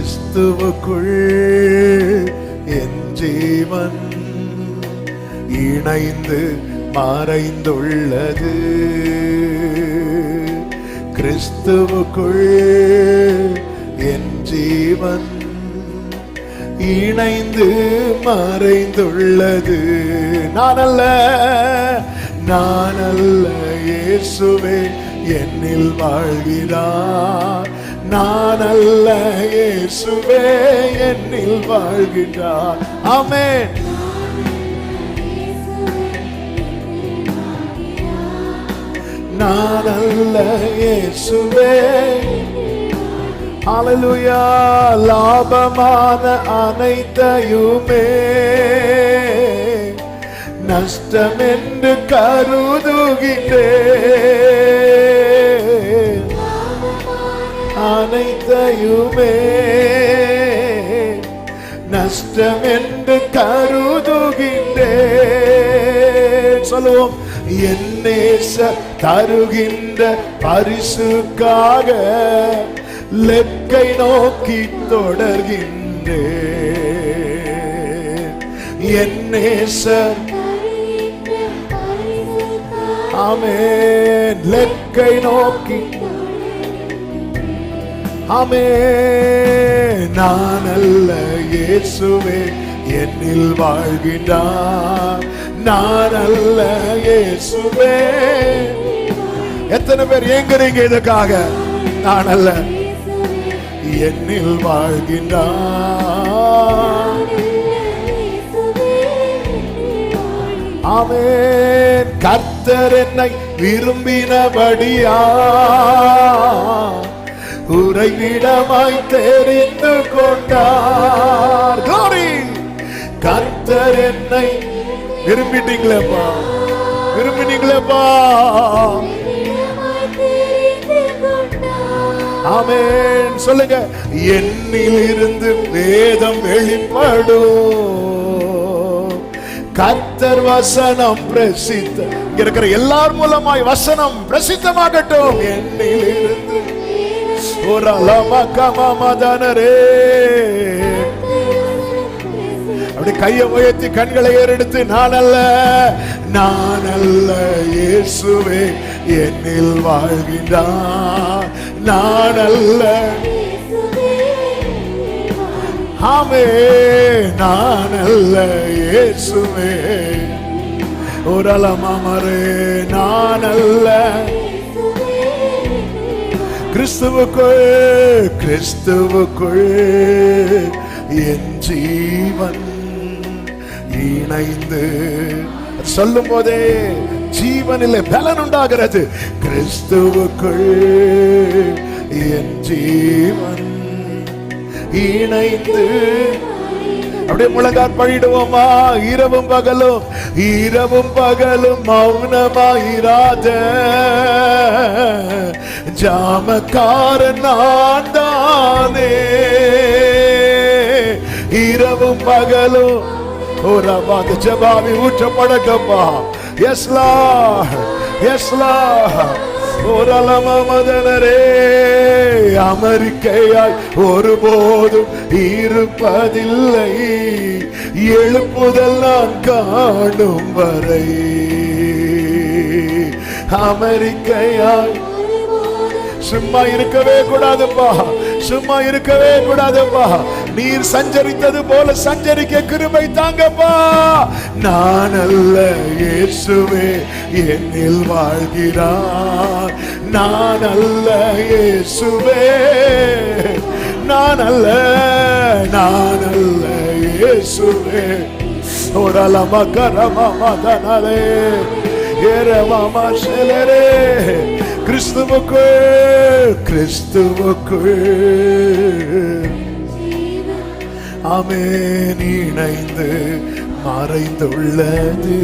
கிறிஸ்துவுக்குள் என் ஜீவன் இணைந்து மறைந்துள்ளது. கிறிஸ்துவுக்குள் என் ஜீவன் இணைந்து மறைந்துள்ளது. நான் அல்ல நான் அல்ல இயேசுவே என்னில் வாழ்கிறார். நான் அல்ல இயேசுவே என்னில் வாழ்கின்றார். ஆமென். நான் அல்ல இயேசுவே. ஹalleluya லாபமான அனைத்தையுமே. நஷ்டம் என்று கருதுகின்றேன். அனைத்தையுமே. நஷ்டம் என்று கருதுகின்றேன். சொல்லுவோம் என் நேச தருகின்ற பரிசுக்காக லெக்கை நோக்கி தொடர்கின்றேன். என் நேசர் ஆமென். லெக்கை நோக்கி ஆமே நான் அல்ல இயேசுவே என்னில் வாழ்கின்றார். நான் அல்ல இயேசுவே. எத்தனை பேர் ஏங்குறீங்க இதுக்காக? நான் அல்ல என்னில் வாழ்கின்றார். ஆமென். கர்த்தர் என்னை விரும்பினபடியா. உறைவிடமாய் தெரிந்து கொண்டார். Glory! கர்த்தர் என்னை விரும்பிட்டீங்களேப்பா. விரும்பினீங்களேப்பா. ஆமேன். சொல்லுங்க. என்னில் இருந்து வேதம் வெளிப்படும். கர்த்தர் வசனம் பிரசித்த. இருக்கிற எல்லார் மூலமாய் வசனம் பிரசித்தமாகட்டும். என்னில் இருந்து அப்படி கையை உயர்த்தி கண்களை ஏறெடுத்து நான் அல்ல நான் அல்ல இயேசுவே என்னில் வாழ்கின்றார் நான் அல்ல ஆமே நான் அல்ல இயேசுவே. ஒரு அலமரே நான் அல்ல கிறிஸ்துவுக்குள் கிறிஸ்துவுக்குள் என் ஜீவன் இணைந்து. சொல்லும் போதே ஜீவனில் பலன் உண்டாகிறது. கிறிஸ்துவுக்குள் என் ஜீவன் இணைந்து. அப்படியே முழங்கால் பழிடுவோமா இரவும் பகலும் இரவும் பகலும் மௌனமாயிராஜ ஜாமக்காரன் நான் தானே. இரவும் பகலும் ஒரு அந்த ஜபாவி ஊற்றப்படக்கப்பா எஸ்லா எஸ்லா ஒரு அலமதனரே அமெரிக்கையாய் ஒருபோதும் இருப்பதில்லை. எழுப்புதல் நான் காணும் வரை. அமெரிக்கையாய் சும்மா இருக்கவே கூடாதுப்பா சும்மா இருக்கவே கூடாதுப்பா. நீர் சஞ்சரித்தது போல சஞ்சரிக்க கிருபை தாங்கப்பா. நான் அல்ல இயேசுவே என்னில் வாழ்கிறார். நான் அல்ல இயேசுவே நான் அல்ல நான் அல்ல இயேசுவே. ஓரலம கரம மதனரே ஏரமாமா செலரே கிறிஸ்துவுக்குள் கிறிஸ்துவுக்குள். அமேன் இணைந்து மறைந்துள்ளது.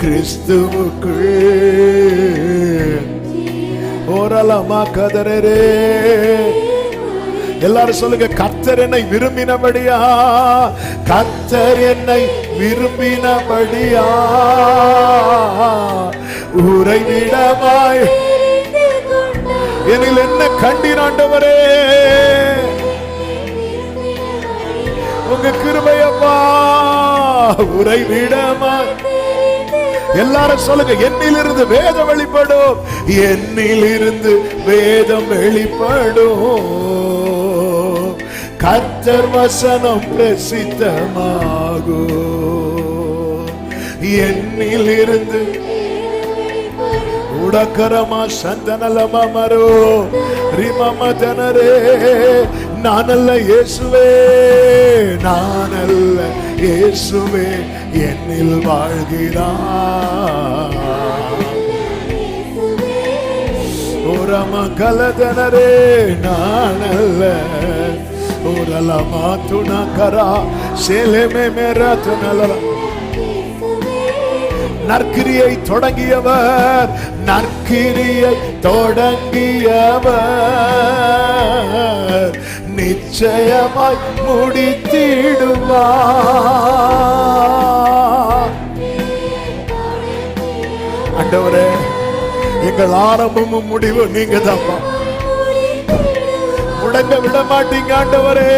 கிறிஸ்துவுக்குள் ஓரலமா கதரரே எல்லாரும் சொல்லுங்க கர்த்தர் என்னை விரும்பினபடியா? கர்த்தர் என்னை விரும்பினபடியா? உறைவிடமாய் என்னில் என்ன கண்டிராண்டவரே? உங்க கிருபையப்பா. உறைவிடமா எல்லாரும் சொல்லுங்க என்னிலிருந்து வேதம் வெளிப்படும். என்னிலிருந்து வேதம் வெளிப்படும். கத்தர் வசனம் பிரசித்தமாகும். என்னிலிருந்து உடக்கரமா சந்தனலமா மரோ ரிமம தனரே நானல்ல இயேசுவே நானல்ல இயேசுவே என்னில் வாழ்கிறார் ஓரம கலதனரே நானல்ல. ஓரலமா துணக்கரா சேலமே மேராத்து துணலரா நற்கிரியை தொடங்கியவர் நற்கிரியை தொடங்கியவர். நிச்சயமாய் முடித்திடுவா அண்டவரே எங்கள் ஆரம்பமும் முடிவும் நீங்க தான்ப்பா முடங்க விட மாட்டீங்க ஆண்டவரே.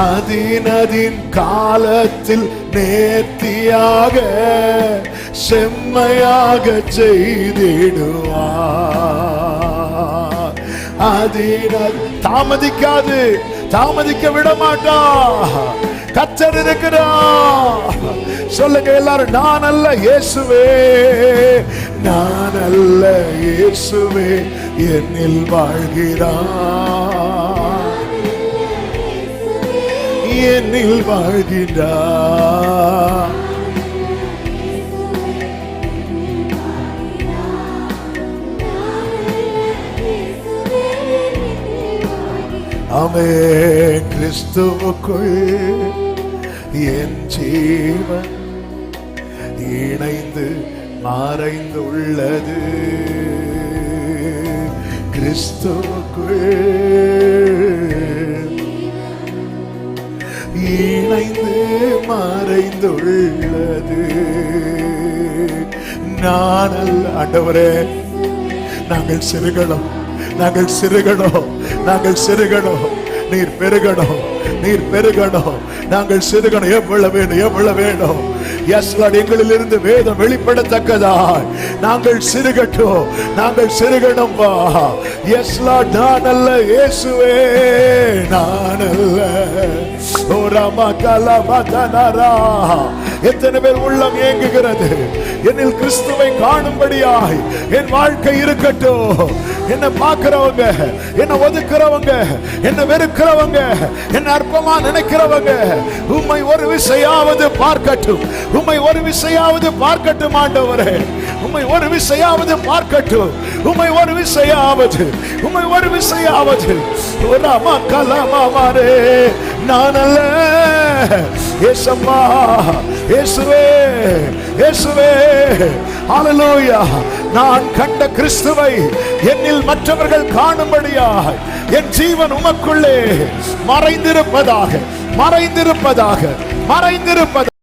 அதின் காலத்தில் நேர்த்தியாக செம்மையாக செய்திடுவார். அதின தாமதிக்காது தாமதிக்க விட மாட்டா கச்சர் இருக்கிறா சொல்லுங்க எல்லாரும் நான் அல்ல இயேசுவே நான் அல்ல இயேசுவே என்னில் வாழ்கிறான் என்னில் வாழ்கிறான் அமே கிறிஸ்துவுக்குள் என் ஜீவன் இணைந்து மறைந்துள்ளது கிறிஸ்துவுக்குள் இணைந்து மறைந்துள்ளது நானல் ஆண்டவரே நாங்கள் சிறுகளோ நாங்கள் சிறுகளோ நாங்கள் சிறுகணும் நீர் பெருகணும். நீர் பெருகணும். நாங்கள் சிறுகணும் எவ்வளவு வேண்டும்? எவ்வளவு வேண்டும்? எஸ் எங்களில் இருந்து வேதம் வெளிப்படத்தக்கதாய். நாங்கள் சிறுகட்டும் நாங்கள் சிறுகணும் வா. எஸ் நான் அல்ல இயேசுவே நான் அல்ல ஓ ரமா கலமா எத்தனை பேர் உள்ளம் ஏங்குகிறது? என்னில் கிறிஸ்துவை காணும்படியாய் என் வாழ்க்கை இருக்கட்டும். என்ன பார்க்கிறவங்க என்ன ஒதுக்குறவங்க என்ன வெறுக்கிறவங்க என்ன அற்பமா நினைக்கிறவங்க உம்மை ஒரு விசையாவது பார்க்கட்டும். உம்மை ஒரு விசையாவது பார்க்கட்டும் ஆண்டவரே. உம்மை ஒரு விசையாவது பார்க்கட்டும். உம்மை ஒரு விசையாவது உம்மை ஒரு விசையாவது. ராமா கலமா நான் அல்ல ஏசம்மா இயேசுவே இயேசுவே ஹalleluya நான் கண்ட கிறிஸ்துவை என்னில் மற்றவர்கள் காணும்படியாக என் ஜீவன் உமக்குள்ளே மறைந்திருப்பதாக மறைந்திருப்பதாக மறைந்திருப்பதாக.